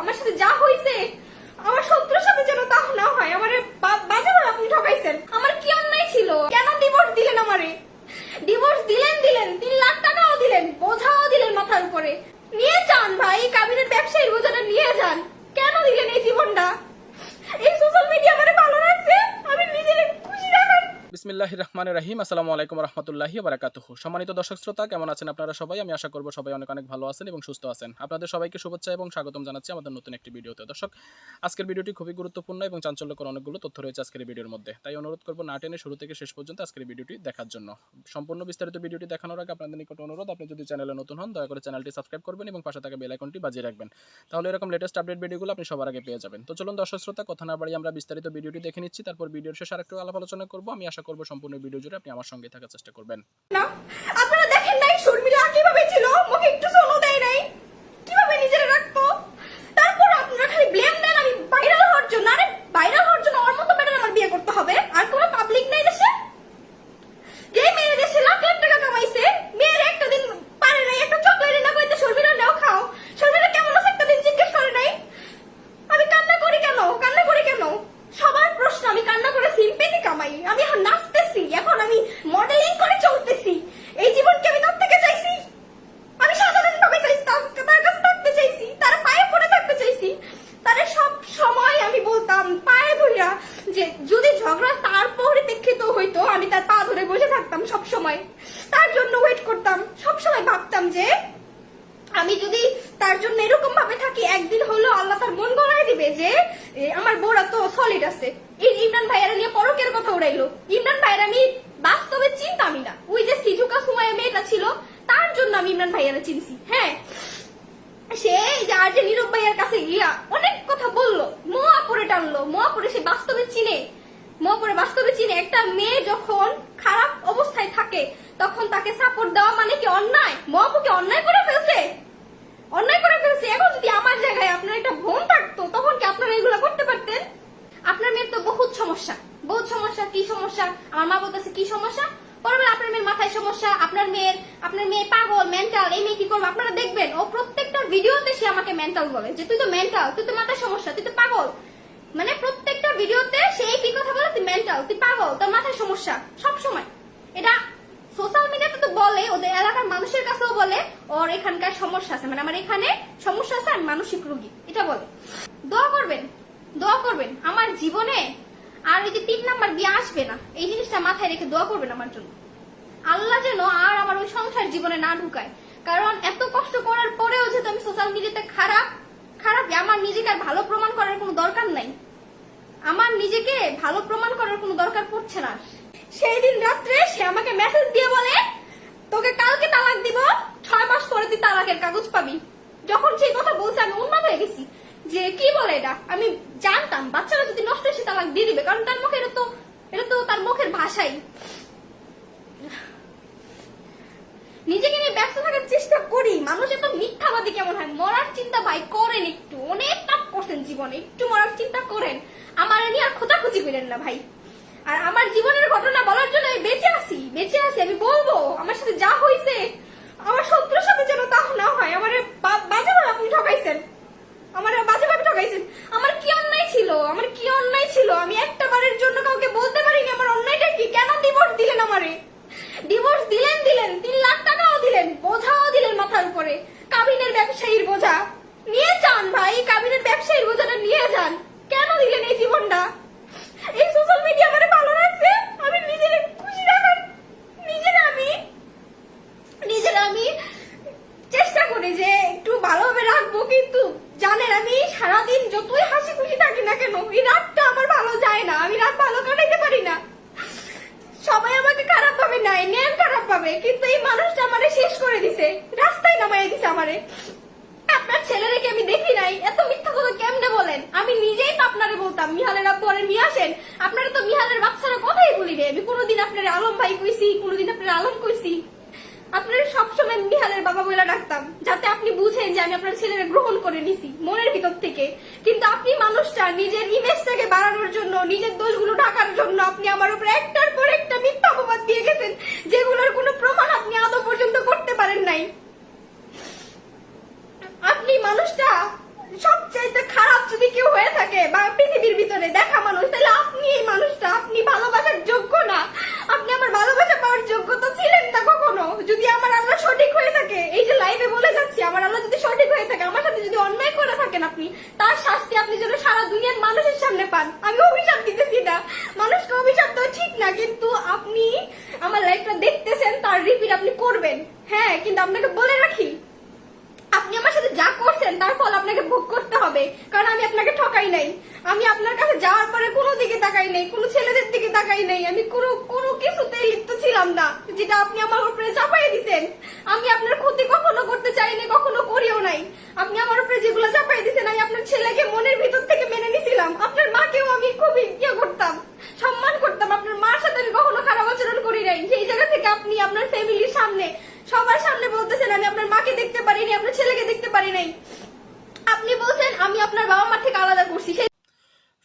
আমার সাথে যা হয়েছে আমার শত্রুর সাথে যেন তা না হয়, আমার বাজে বলে আপনি ঠকাইছেন। আমার কি অন্যায় ছিল? কেন ডিভোর্স দিলেন আমারে? ডিভোর্স দিলেন দিলেন, তিন লাখ টাকাও দিলেন, বোঝাও দিলেন মাথার উপরে। নিয়ে যান ভাই, কাবিনের ব্যবসায়ীর বোঝাটা নিয়ে যান। কেন দিলেন এই জীবনটা? এই সোশ্যাল মিডিয়া মানে বিসমিল্লাহ রহমান রাহিম আসসালামু আলাইকুম রহমতুল্লাহি বারাকাতুহ সম্মানিত দর্শক শ্রোতা, কেমন আছেন আপনারা সবাই? আমি আশা করব সবাই অনেক অনেক ভালো আছেন এবং সুস্থ আছেন। আপনাদের সবাইকে শুভেচ্ছা এবং স্বাগতম জানাচ্ছি আমাদের নতুন একটি ভিডিওতে। দর্শক, আজকের ভিডিওটি খুবই গুরুত্বপূর্ণ এবং চাঞ্চল্যকর অনেকগুলো তথ্য রয়েছে আজকের ভিডিওর মধ্যে। তাই অনুরোধ করব না টেনে শুরু থেকে শেষ পর্যন্ত আজকের ভিডিওটি দেখার জন্য। সম্পূর্ণ বিস্তারিত ভিডিওটি দেখানোর আগে আপনাদের নিকট অনুরোধ, আপনি যদি চ্যানেলে নতুন হন, দয়া করে চ্যানেলটি সাবস্ক্রাইব করবেন এবং পাশে থাকা বেল আইকনটি বাজিয়ে রাখবেন। তাহলে এরকম লেটেস্ট আপডেট ভিডিওগুলো আপনি সবার আগে পেয়ে যাবেন। তো চলুন দর্শক শ্রোতা, কথা না বাড়ি আমরা বিস্তারিত ভিডিওটি দেখে নিচ্ছি। তারপর ভিডিওর শেষে আরেকটু আলাপ আলোচনা করব। আমি আশা করব সম্পূর্ণ ভিডিও জুড়ে। আপনি আমার সঙ্গে থাকার চেষ্টা করবেন। আপনারা দেখেন নাই, শর্মিলা কীভাবে ছিল? মুখে একটু সোনো দেয় নাই। কীভাবে নিজের রাখতো তারপর আপনারা খালি ব্লেম দেন আমি ভাইরাল হওয়ার জন্য আরে ভাইরাল হওয়ার জন্য ওর মতো ম্যাডাম আমার বিয়ে করতে হবে আর কোনো পাবলিক নাই দেশে যে মেয়ে দেশে লাখ লাখ টাকা কামাইছে মেয়ের একটা দিন পারে নাই একটা চকলেট না কইতে শর্মিলা নাও খাও শর্মিলা কেমন আছে একটা দিন জিজ্ঞেস করে নাই আমি কান্না করি কেন কান্না করি কেন সবার প্রশ্ন আমি কান্না করে সিম্পেথি কামাই আমি এখন নাচতেছি এখন আমি মডেলিং করে চলতেছি এই জীবনকে আমি তার থেকে চাইছি আমি সাধারণ ভাবে তার তার কাছে থাকতে চাইছি তার পায়ে পড়ে থাকতে চাইছি তার সব সময় আমি বলতাম পায়ে ধরিয়া যে যদি ঝগড়া তার পরিপ্রেক্ষিত হইতো আমি তার পা ধরে বসে থাকতাম সব সময় তার জন্য ওয়েট করতাম সব সময় ভাবতাম যে আমি যদি তার জন্য এরকম ভাবে থাকি, একদিন হলো আল্লাহ তার মন গলায় দিবে যে আমার বোরা তো সলিড আছে। এই ইমরান ভাইয়ারা নিয়ে পরকের কথা উড়াইলো। ইমরান ভাইয়ার আমি বাস্তবে চিনতামই না। ওই যে সিজুকা সুমায়া মেয়েটা ছিল, তার জন্য আমি ইমরান ভাইয়ারা চিনছি। হ্যাঁ সে যে আর যে নীরব ভাইয়ার কাছে গিয়া অনেক কথা বলল মোয়া পরে টানলো মোয়া পরে সে বাস্তবে চিনে। মোয়া পরে বাস্তবে চিনে একটা মেয়ে যখন খারাপ অবস্থায় থাকে, তখন তাকে সাপোর্ট দেওয়া মানে কি অন্যায়? মহাপুকে অন্যায় করে ফেলছে? অন্যায় করে ফেলছে। এখন যদি আমার জায়গায় আপনার একটা বোন থাকতো, তখন কি আপনারা এগুলো করতে পারতেন? আপনার মেয়ের তো বহুত সমস্যা। বহুত সমস্যা, কি সমস্যা? আমার মা বলতেছে, কি সমস্যা? পরে আপনার মেয়ের মাথায় সমস্যা, আপনার মেয়ের, আপনার মেয়ে পাগল মেন্টাল এই মেয়ে কি করবে? আপনারা দেখবেন, ও প্রত্যেকটা ভিডিওতে সে আমাকে মেন্টাল বলে যে, তুই তো মেন্টাল তুই তো মাথায় সমস্যা, তুই তো পাগল। মানে প্রত্যেকটা ভিডিওতে সে কি কথা বলে? তুই মেন্টাল তুই পাগল, তোর মাথায় সমস্যা। সব সময় এটা সোশ্যাল মিডিয়াতে তো বলে, ওদের এলাকার মানুষের কাছেও বলে, ওর এখানকার সমস্যা আছে। মানে আমার এখানে সমস্যা আছে, আমি মানসিক রোগী, এটা বলে। দোয়া করবেন দোয়া করবেন, আমার জীবনে আর ওই যে তিন নাম্বার বিয়ে আসবে না, এই জিনিসটা মাথায় রেখে দোয়া করবেন আমার জন্য। আল্লাহ যেন আর আমার ওই সংসার জীবনে না ঢুকায়। কারণ এত কষ্ট করার পরেও যেহেতু আমি সোশ্যাল মিডিয়াতে খারাপ খারাপ, আমার নিজেকে আর ভালো প্রমাণ করার কোনো দরকার নাই। আমার নিজেকে ভালো প্রমাণ করার কোনো দরকার পড়ছে না। সেই দিন রাত্রে সে মেসেজ দিয়ে বলে তোকে কালকে তালাক দিব ছয় মাস পরে তুই তালাকের কাগজ পাবি যখন সেই কথা বলছে আমি উন্মাদ হয়ে গেছি। যে কি বলে এটা? আমি জানতাম, বাচ্চারা যদি নষ্ট হয় সে তালাক দিয়ে দিবে, কারণ তার মুখে তো এটা তো তার মুখের ভাষাই। নিজেকে নিয়ে ব্যস্ত থাকার চেষ্টা করি। মানুষ এত মিথ্যাবাদী কেমন হয়? মরার চিন্তা ভাই করেন একটু। অনেক পাপ করছেন জীবনে, একটু মরার চিন্তা করেন। আমার নিয়ে আর খোঁজাখুঁজি করেন না ভাই। আর আমার জীবনের ঘটনা বলার জন্য আমি বেঁচে আছি বেঁচে আছি, আমি বলব, আমার সাথে যা হয়েছে আমার শত্রুর সাথে যেন তা না হয়, আমার বাজে আপনি ঠকাইছেন আমার বাজে ভাবে ঠকাইছেন। আমার কি অন্যায় ছিল? আমার কি অন্যায় ছিল? আমি একটা বারের জন্য কাউকে বলতে পারিনি। আমার অন্যায়টা কি? কেন ডিভোর্স দিলেন আমারে? ডিভোর্স দিলেন দিলেন। তিন লাখ টাকাও দিলেন, বোঝাও দিলেন মাথার উপরে। কাবিনের ব্যবসায়ীর বোঝা। নিয়ে যান ভাই, কাবিনের ব্যবসায়ীর বোঝাটা নিয়ে যান। কেন দিলেন এই জীবনটা? এই সোশ্যাল মিডিয়া আমারে ভালো রাখছে? আমি নিজের খুশি রাখার, নিজের আমি নিজের আমি চেষ্টা করি যে একটু ভালোভাবে রাখব কিন্তু জানেন আমি সারাদিন যতই হাসি খুশি থাকি না কেন, এই রাতটা আমার ভালো যায় না, আমি রাত ভালো কাটাইতে পারি না। সবাই আমাকে খারাপ ভাবে নাই নেন খারাপ ভাবে, কিন্তু এই মানুষটা আমারে শেষ করে দিছে, রাস্তায় নামাই দিছে আমারে। আপনার ছেলেদেরকে আমি দেখি নাই? এত মিথ্যা কথা কেমনে বলেন? আমি নিজেই তো আপনারে বলতাম, মিহালের আরে নিয়ে আসেন। আপনারা তো মিহালের বাচ্চারা কথাই বলি রে আমি কোনোদিন আপনার আলম ভাই কইছি, কোনোদিন আপনার আলম কইছি। আপনার সবসময় মিহালের বাবা বলে ডাকতাম যাতে আপনি বুঝেন যে আমি আপনার ছেলেকে গ্রহণ করে নিছি, মনের ভিতর থেকে। কিন্তু আপনি মানুষটা, নিজের ইমেজটাকে বাড়ানোর জন্য, নিজের দোষগুলো ঢাকার জন্য আপনি আমার উপরে একটার পর একটা মিথ্যা অপবাদ দিয়ে গেছেন, যেগুলোর কোনো প্রমাণ আপনি আদৌ পর্যন্ত করতে পারেন নাই। আপনি মানুষটা সবচাইতে খারাপ যদি কেউ হয়ে থাকে বা পৃথিবীর ভিতরে দেখা মানুষ, তাহলে আপনি এই মানুষটা, আপনি ভালোবাসার যোগ্য না। আপনি আমার ভালোবাসা পাওয়ার যোগ্য তো ছিলেন না কখনো যদি আমার আল্লাহ সঠিক হয়ে থাকে, এই যে লাইভে বলে যাচ্ছি, আমার আল্লাহ যদি সঠিক হয়ে থাকে, আমার সাথে যদি অন্যায় করে থাকেন আপনি, তার শাস্তি আপনি যেন সারা দুনিয়ার মানুষের সামনে পান। আমি অভিশাপ দিতেছি না মানুষকে অভিশাপ তো ঠিক না, কিন্তু আপনি আমার লাইফটা দেখতেছেন, তার রিপিট আপনি করবেন। হ্যাঁ কিন্তু আপনাকে বলে রাখি, আপনি আমার সাথে যা করছেন, তার ফল আপনাকে ভোগ করতে হবে, কারণ আমি আপনাকে ঠকাই নাই। আমি আপনার কাছে যাওয়ার পরে কোনো দিকে তাকাই নাই, কোনো ছেলেদের দিকে তাকাই নাই। আমি কোনো কোনো কিছুতেই লিপ্ত ছিলাম না, যেটা আপনি আমার উপরে চাপাই দিছেন। আমি আপনার ক্ষতি কখনো করতে চাইনি, কখনো করিও নাই। আপনি আমার উপরে যেগুলো চাপাই দিছেন, আমি আপনার ছেলেকে মনের ভিতর থেকে মেনে নিছিলাম। আপনার মাকেও আমি খুবই ইয়ে করতাম, সম্মান করতাম। আপনার মার সাথে আমি কখনো খারাপ আচরণ করি নাই। সেই জায়গা থেকে আপনি আপনার ফ্যামিলির সামনে, সবার সামনে বলতেছেন, আমি আপনার মাকে দেখতে পারিনি, আপনার ছেলেকে দেখতে পারি নাই। আপনি বলছেন, আমি আপনার বাবা মা থেকে আলাদা করছি